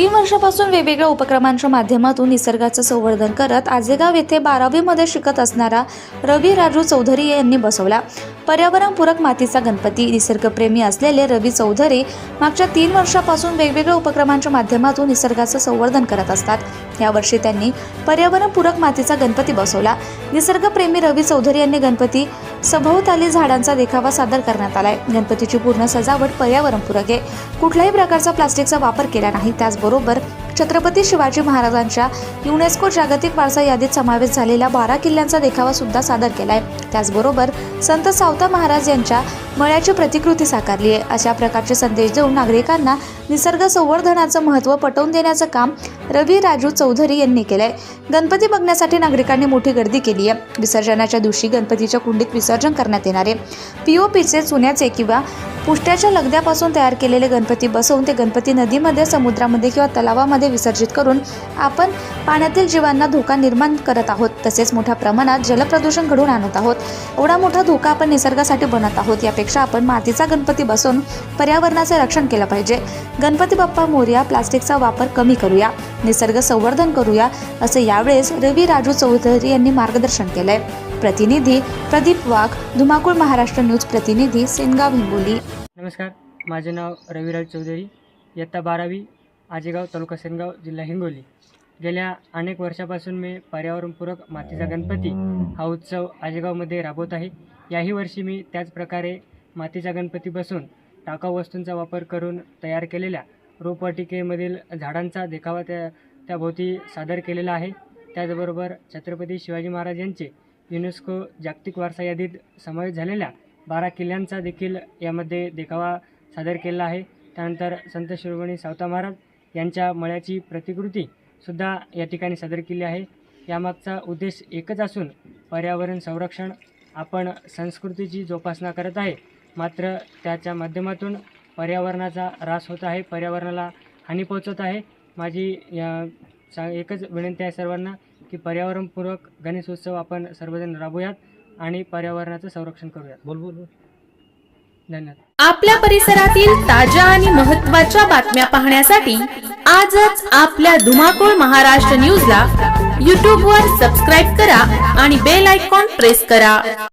तीन वर्षापासून वेगवेगळ्या उपक्रमांच्या माध्यमातून निसर्गाचं संवर्धन करत आजेगाव येथे बारावीमध्ये शिकत असणारा रवी राजू चौधरी यांनी बसवला. पर्यावरणपूरक मातीचा गणपती निसर्गप्रेमी असलेले रवी चौधरी मागच्या तीन वर्षापासून वेगवेगळ्या उपक्रमांच्या माध्यमातून निसर्गाचं संवर्धन करत असतात. यावर्षी त्यांनी पर्यावरणपूरक मातीचा गणपती बसवला. निसर्गप्रेमी रवी चौधरी यांनी गणपती सभोवताली झाडांचा देखावा सादर करण्यात आलाय. गणपतीची पूर्ण सजावट पर्यावरणपूरक आहे. कुठल्याही प्रकारचा प्लास्टिकचा वापर केला नाही. त्याचबरोबर छत्रपती शिवाजी महाराजांच्या युनेस्को जागतिक वारसा यादीत समावेश झालेल्या बारा किल्ल्यांचा देखावा सुद्धा सादर केलाय. त्याचबरोबर संत सावता महाराज यांच्या मळ्याची प्रतिकृती साकारली आहे. अशा प्रकारचे संदेश देऊन नागरिकांना निसर्ग संवर्धनाचं महत्त्व पटवून देण्याचं काम रवी राजू चौधरी यांनी केलंय. गणपती बघण्यासाठी नागरिकांनी मोठी गर्दी केली आहे. विसर्जनाच्या दिवशी गणपतीच्या कुंडीत विसर्जन करण्यात येणार आहे. पीओपीचे चुन्याचे किंवा पुष्ट्याच्या लगद्यापासून तयार केलेले गणपती बसवून ते गणपती नदीमध्ये समुद्रामध्ये किंवा तलावामध्ये विसर्जित करून आपण पाण्यातील जीवांना धोका निर्माण करत आहोत. तसेच मोठ्या प्रमाणात जलप्रदूषण घडवून आणत आहोत. एवढा मोठा धोका आपण निसर्गासाठी बनत आहोत यापेक्षा आपण मातीचा गणपती बसवून पर्यावरणाचे रक्षण केलं पाहिजे. गणपती बाप्पा मोर्या प्लास्टिकचा वापर कमी करूया निसर्ग संवर्धन करूया असं यावेळेस रवी राजू चौधरी यांनी मार्गदर्शन केलं आहे प्रतिनिधी प्रदीप वाघ धुमाकूळ महाराष्ट्र न्यूज प्रतिनिधी सेनगाव हिंगोली. नमस्कार माझे नाव रविराज चौधरी इयत्ता बारावी आजेगाव तालुका सेनगाव जिल्हा हिंगोली. गेल्या अनेक वर्षापासून मी पर्यावरणपूरक मातीचा गणपती हा उत्सव आजेगावमध्ये राबवत आहे. याही वर्षी मी त्याच प्रकारे मातीचा गणपती बसून टाकाऊ वस्तूंचा वापर करून तयार केलेल्या रोपवाटिकेमधील झाडांचा देखावा त्या त्याभोवती सादर केलेला आहे. त्याचबरोबर छत्रपती शिवाजी महाराज यांचे युनेस्को जागतिक वारसा यादीत समावेश झालेल्या बारा किल्ल्यांचा देखील यामध्ये देखावा सादर केला आहे. त्यानंतर संत शिरोमणी सावता महाराज यांच्या मळ्याची प्रतिकृती सुद्धा या ठिकाणी सादर केली आहे. यामागचा उद्देश एकच असून पर्यावरण संरक्षण आपण संस्कृतीची जोपासना करत आहे. मात्र त्याच्या माध्यमातून पर्यावरणाचा ऱ्हास होत आहे पर्यावरणाला हानी पोहोचत आहे. माझी या एकच विनंती आहे सर्वांना की पर्यावरणपूरक गणेशोत्सव आपण सर्वजण राबूयात आणि पर्यावरणाचं संरक्षण करूयात. बोल बोल बोल. धन्यवाद. आपल्या परिसरातील ताज्या आणि महत्त्वाच्या बातम्या पाहण्यासाठी आजच आपल्या धुमाकूळ महाराष्ट्र न्यूजला यूट्यूबवर सबस्क्राईब करा आणि बेल आयकॉन प्रेस करा.